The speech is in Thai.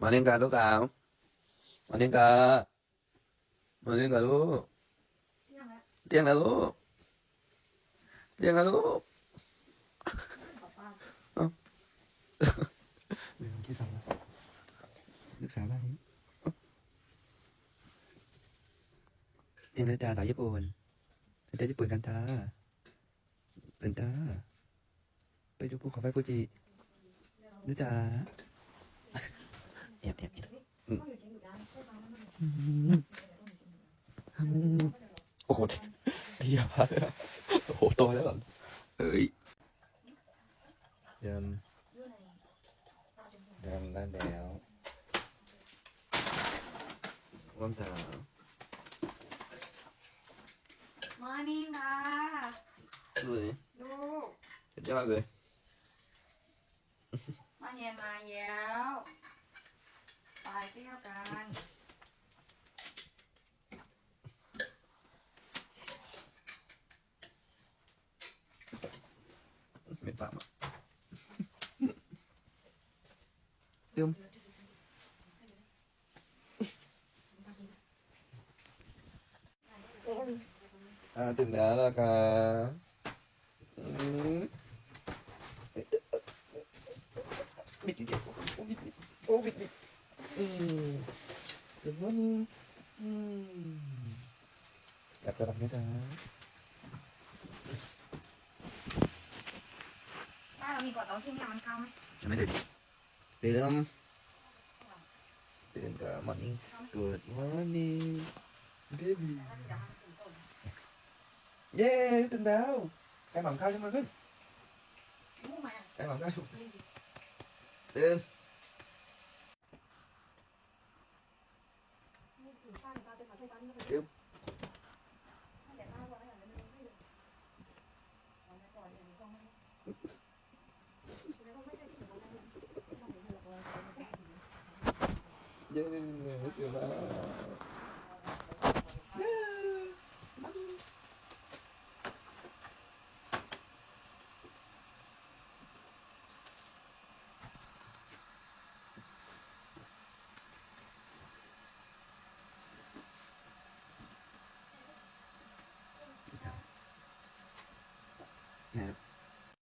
มาเล่นกันลูกสาวมาเล่นกันมาเล่นกันลูกเตียงแล้วลูกเตียงแล้วลูกเดี๋ยวที่สามลูกสาวบ้านนี้เตียงแล้วจ้าสาวญี่ปุ่นสาวญี่ปุ่นกันจ้าเป็นจ้าไปดูภูเขาไฟฟูจินะจ๊ะแอบแอบแอบ โอ้โหเทียบเลยอะโอ้โหโตแล้วแบบเฮ้ยยำยำได้แล้วว่ามจะมอร์นิ่งค่ะดูนี่ลูกสุดยอดเลยมาเย็นมาแล้วไปเที่ยวกัน ไม่ปากอะเติมอ่าตื่นแล้วล่ะครับอืมบิดบิด บิดโอ้บิดบิดโอ้บิดบิดอืม Good morning อืมอยากจะรับไหมจ๊ะ ถ้า เรามีกดเอาที่เนี่ยมันเข้าไหมจะไม่ตื่นตื่นตื่นกับ morning good morning baby เย้ตื่นแล้วใครหมั่งข้าวขึ้นมาขึ้นมู้ไหมใครหมั่งข้าวตื่นเย้ตื่น แล้ว